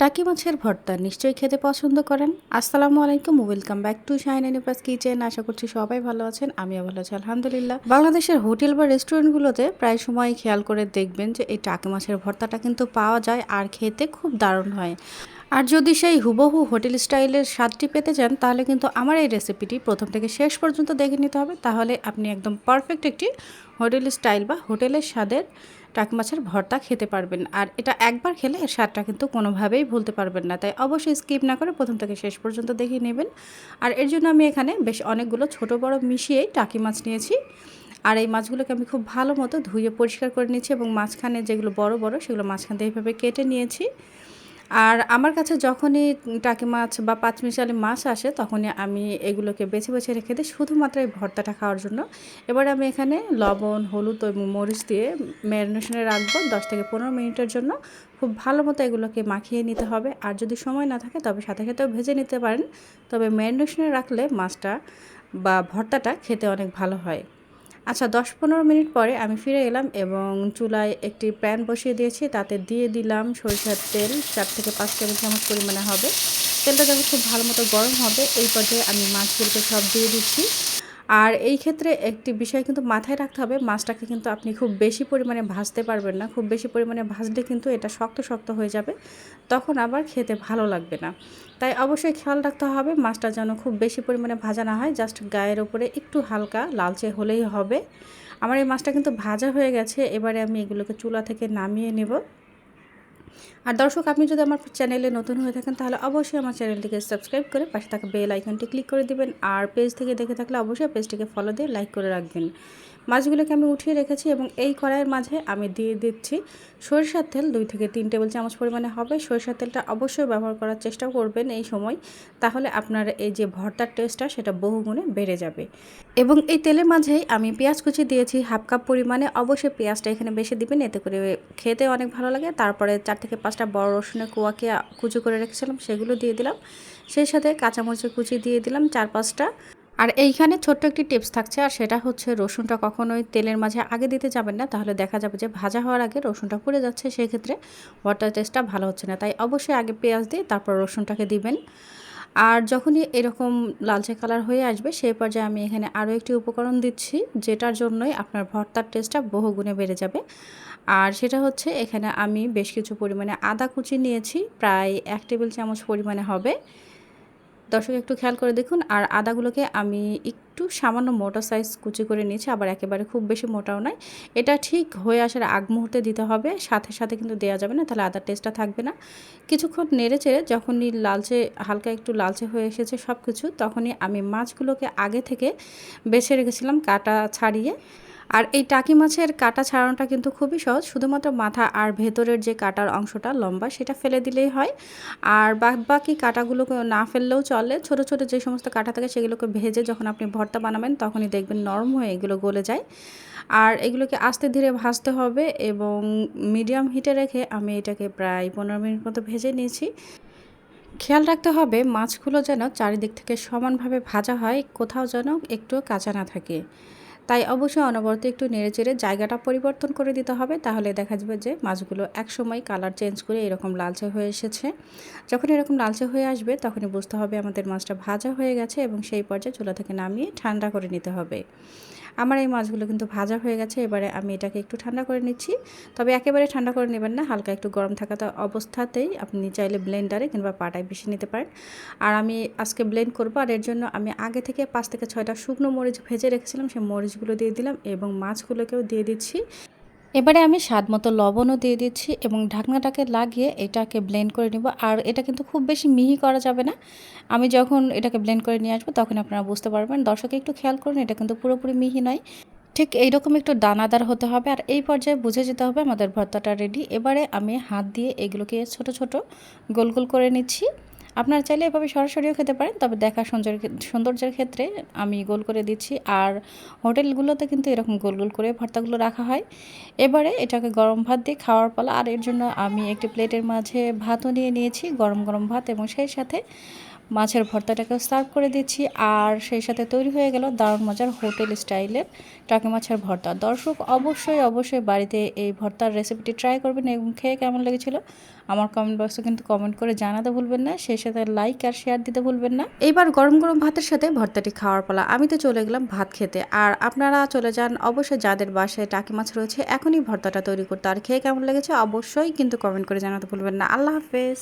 টাকি মাছের ভর্তা নিশ্চয়ই খেতে পছন্দ করেন। আসসালামু আলাইকুম ওয়েলকাম ব্যাক টু শাইন এনিপাস কিচেন আশা করছি সবাই ভালো আছেন, আমিও ভালো আছি, আলহামদুলিল্লাহ। বাংলাদেশের হোটেল বা রেস্টুরেন্টগুলোতে প্রায় সময় খেয়াল করে দেখবেন যে এই টাকি মাছের ভর্তাটা কিন্তু পাওয়া যায় আর খেতে খুব দারুণ হয়। আর যদি সেই হুবহু হোটেল স্টাইলের স্বাদটি পেতে চান, তাহলে কিন্তু আমার এই রেসিপিটি প্রথম থেকে শেষ পর্যন্ত দেখে নিতে হবে। তাহলে আপনি একদম পারফেক্ট একটি হোটেল স্টাইল বা হোটেলের স্বাদের টাক মাছের ভর্তা খেতে পারবেন। আর এটা একবার খেলে এর স্বাদটা কিন্তু কোনোভাবেই ভুলতে পারবেন না। তাই অবশ্যই স্কিপ না করে প্রথম থেকে শেষ পর্যন্ত দেখে নেবেন। আর এর জন্য আমি এখানে বেশ অনেকগুলো ছোট বড় মিশিয়েই টাকি মাছ নিয়েছি। আর এই মাছগুলোকে আমি খুব ভালো মতো ধুয়ে পরিষ্কার করে নিয়েছি এবং মাঝখানে যেগুলো বড় বড় সেগুলো মাঝখান থেকে এইভাবে কেটে নিয়েছি। আর আমার কাছে যখনই টাকি মাছ বা পাঁচমিশালি মাছ আসে, তখনই আমি এগুলোকে বেছে বেছে রেখে দিই শুধুমাত্র এই ভর্তাটা খাওয়ার জন্য। এবার আমি এখানে লবণ, হলুদ এবং মরিচ দিয়ে ম্যারিনেশনে রাখব দশ থেকে পনেরো মিনিটের জন্য। খুব ভালো মতো এগুলোকে মাখিয়ে নিতে হবে। আর যদি সময় না থাকে, তবে সাথে সাথেও ভেজে নিতে পারেন। তবে ম্যারিনেশনে রাখলে মাছটা বা ভর্তাটা খেতে অনেক ভালো হয়। আচ্ছা দশ পনেরো মিনিট পরে আমি ফিরে এলাম এবং চুলায় একটি প্যান বসিয়ে দিয়েছি। তাতে দিয়ে দিলাম সরিষার তেল। চার থেকে পাঁচ টেবিল চামচ পরিমাণে হবে। তেলটা যখন খুব ভালো মতো গরম হবে, এই পর্যায়ে আমি মাছগুলোকে সব দিয়ে দিচ্ছি। আর এই ক্ষেত্রে একটি বিষয় কিন্তু মাথায় রাখতে হবে, মাছটাকে কিন্তু আপনি খুব বেশি পরিমাণে ভাজতে পারবেন না, খুব বেশি পরিমাণে ভাজলে কিন্তু এটা শক্ত শক্ত হয়ে যাবে, তখন আবার খেতে ভালো লাগবে না। তাই অবশ্যই খেয়াল রাখতে হবে মাছটা যেন খুব বেশি পরিমাণে ভাজা না হয়, জাস্ট গায়ের ওপরে একটু হালকা লালচে হলেই হবে। আমার এই মাছটা কিন্তু ভাজা হয়ে গেছে, এবারে আমি এগুলোকে চুলা থেকে নামিয়ে নেব। আর দর্শক, আপনি যদি আমার চ্যানেলে নতুন হয়ে থাকেন, তাহলে অবশ্যই আমার চ্যানেলটিকে সাবস্ক্রাইব করে পাশে থাকা বেল আইকনটি ক্লিক করে দিবেন। আর পেজ থেকে দেখে থাকলে অবশ্যই পেজটিকে ফলো দিয়ে লাইক করে রাখবেন। মাছগুলোকে আমি উঠিয়ে রেখেছি এবং এই কড়াইয়ের মাঝে আমি দিয়ে দিচ্ছি সরিষার তেল, দুই থেকে তিন টেবিল চামচ পরিমাণে হবে। সরিষার তেলটা অবশ্যই ব্যবহার করার চেষ্টা করবেন এই সময়। তাহলে আপনার এই যে ভর্তার টেস্টটা, সেটা বহুগুণে বেড়ে যাবে। এবং এই তেলের মাঝেই আমি পেঁয়াজ কুচি দিয়েছি, হাফ কাপ পরিমাণে। অবশ্যই পেঁয়াজটা এখানে বেশি দিবেন, এতে করে খেতে অনেক ভালো লাগে। তারপরে চার থেকে পাঁচটা বড় রসুনের কুয়াকে কুচি করে রেখেছিলাম, সেগুলো দিয়ে দিলাম। সেই সাথে কাঁচামরিচের কুচি দিয়ে দিলাম চার পাঁচটা। আর এইখানে ছোট্ট একটি টিপস থাকছে, আর সেটা হচ্ছে রসুনটা কখনোই তেলের মাঝে আগে দিতে যাবেন না, তাহলে দেখা যাবে যে ভাজা হওয়ার আগে রসুনটা পুড়ে যাচ্ছে, সেক্ষেত্রে ওয়াটার টেস্টটা ভালো হচ্ছে না। তাই অবশ্যই আগে পেঁয়াজ দিয়ে তারপর রসুনটাকে দিবেন। আর যখনই এরকম লালচে কালার হয়ে আসবে সেই পর্যায়ে আমি এখানে আরও একটি উপকরণ দিচ্ছি, যেটার জন্যই আপনার ভর্তার টেস্টটা বহুগুণে বেড়ে যাবে। আর সেটা হচ্ছে এখানে আমি বেশ কিছু পরিমাণে আদা কুচি নিয়েছি, প্রায় এক টেবিল চামচ পরিমাণে হবে। দর্শক একটু খেয়াল করে দেখুন, আর আদাগুলোকে আমি একটু সামান্য মোটা সাইজ কুচি করে নিয়েছি, আবার একেবারে খুব বেশি মোটাও নয়। এটা ঠিক হয়ে আসার আগ মুহূর্তে দিতে হবে, সাথে সাথে কিন্তু দেওয়া যাবে না, তাহলে আদার টেস্টটা থাকবে না। কিছুক্ষণ নেড়ে চেড়ে যখনই লালচে, হালকা একটু লালচে হয়ে এসেছে সব কিছু তখনই আমি মাছগুলোকে আগে থেকে বেছে রেখেছিলাম কাটা ছাড়িয়ে। আর এই টাকি মাছের কাটা ছাড়ানোটা কিন্তু খুবই সহজ। শুধুমাত্র মাথা আর ভেতরের যে কাটার অংশটা লম্বা, সেটা ফেলে দিলেই হয়। আর বাকি কাটাগুলোকে না ফেললেও চলে। ছোট ছোট যে সমস্ত কাটা থাকে, সেগুলোকে ভেজে যখন আপনি ভর্তা বানাবেন, তখনই দেখবেন নরম হয়ে এগুলো গলে যায়। আর এগুলোকে আস্তে ধীরে ভাজতে হবে এবং মিডিয়াম হিটে রেখে আমি এটাকে প্রায় পনেরো মিনিট মতো ভেজে নিয়েছি। খেয়াল রাখতে হবে, মাছগুলো যেন চারিদিক থেকে সমানভাবে ভাজা হয়, কোথাও যেন একটু কাঁচা না থাকে। তাই অবশ্যই অনবরত একটু নেড়েচেড়ে জায়গাটা পরিবর্তন করে দিতে হবে, তাহলে দেখা যাবে যে মাছগুলো একসময় কালার চেঞ্জ করে এরকম লালচে হয়ে এসেছে। যখন এরকম লালচে হয়ে আসবে, তখনই বুঝতে হবে আমাদের মাছটা ভাজা হয়ে গেছে এবং সেই পর্যায়ে চুলা থেকে নামিয়ে ঠান্ডা করে নিতে হবে। আমার এই মাছগুলো কিন্তু ভাজা হয়ে গেছে, এবারে আমি এটাকে একটু ঠান্ডা করে নিচ্ছি। তবে একেবারে ঠান্ডা করে নেবেন না, হালকা একটু গরম থাকা অবস্থাতেই আপনি চাইলে ব্লেন্ডারে কিংবা পাটায় বেশি নিতে পারেন। আর আমি আজকে ব্লেন্ড করব, আর এর জন্য আমি আগে থেকে পাঁচ থেকে ছয়টা শুকনো মরিচ ভেজে রেখেছিলাম সেই মরিচগুলো দিয়ে দিলাম এবং মাছগুলোকেও দিয়ে দিচ্ছি। এবারে আমি স্বাদ মতো লবণও দিয়ে দিচ্ছি এবং ঢাকনাটাকে লাগিয়ে এটাকে ব্লেন্ড করে নিব। আর এটা কিন্তু খুব বেশি মিহি করা যাবে না। আমি যখন এটাকে ব্লেন্ড করে নিয়ে আসব তখন আপনারা বুঝতে পারবেন। দর্শকে, একটু খেয়াল করুন, এটা কিন্তু পুরোপুরি মিহি নয়। ঠিক এইরকম একটু দানাদার হতে হবে। আর এই পর্যায়ে বুঝে যেতে হবে আমাদের ভর্তাটা রেডি এবারে আমি হাত দিয়ে এগুলোকে ছোট ছোট গোল গোল করে নিচ্ছি। আপনারা চাইলে এভাবে সরাসরিও খেতে পারেন, তবে দেখা সৌন্দর্য সৌন্দর্যের ক্ষেত্রে আমি গোল করে দিচ্ছি। আর হোটেলগুলোতে কিন্তু এরকম গোল গোল করে ভর্তাগুলো রাখা হয়। এবারে এটাকে গরম ভাত দিয়ে খাওয়ার পালা। আর এর জন্য আমি একটি প্লেটের মাঝে ভাতও নিয়ে নিয়েছি, গরম গরম ভাত এবং সেই সাথে মাছের সার্ভ করে দিচ্ছি। আর সেই সাথে তৈরি হয়ে গেল দারুণ মজার হোটেল স্টাইলের টাকি মাছের ভর্তা। দর্শক, অবশ্যই অবশ্যই বাড়িতে এই ভর্তার রেসিপিটি ট্রাই করবেন এবং খেয়ে কেমন লেগেছিল আমার কমেন্ট বক্সে কিন্তু কমেন্ট করে জানাতে ভুলবেন না। সেই সাথে লাইক আর শেয়ার দিতে ভুলবেন না। এইবার গরম গরম ভাতের সাথে ভর্তাটি খাওয়ার পালা। আমি তো চলে গেলাম ভাত খেতে। আর আপনারা চলে যান অবশ্যই যাদের বাসায় টাকি মাছ রয়েছে এখনই ভর্তাটা তৈরি করতে। আর খেয়ে কেমন লেগেছে অবশ্যই কিন্তু কমেন্ট করে জানাতে ভুলবেন না। আল্লাহ হাফেজ।